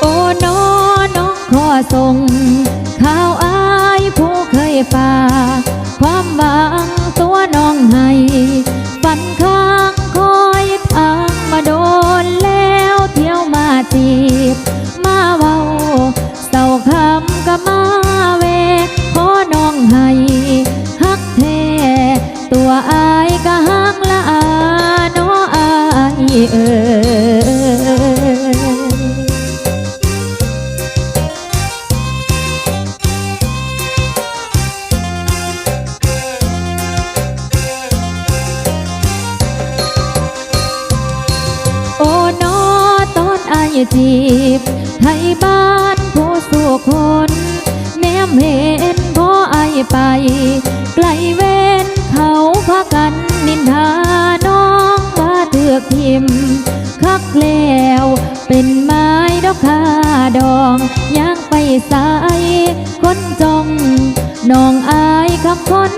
โอ้นอน้องขอส่งข่าวอายผู้เคยฝากความหวังตัวน้องให้ ฝันข้างคอยทางมาโดนแล้วเที่ยวมาจีบ มาเว้าเศร้าคำก็มาเวขอน้องให้ฮักแท้ตัวอายก็ฮักละอาน้ออายเอ่ย จีบ ไทยบ้านผู้สู่คนแนมเห็นพ่ออายไป ไกลเว้นเขาพากันนินทาน้องว่าเถือกทิม คักแล้วเป็นไม้ดอกคาดองย่างไปสายคนจองน้องอายคำคน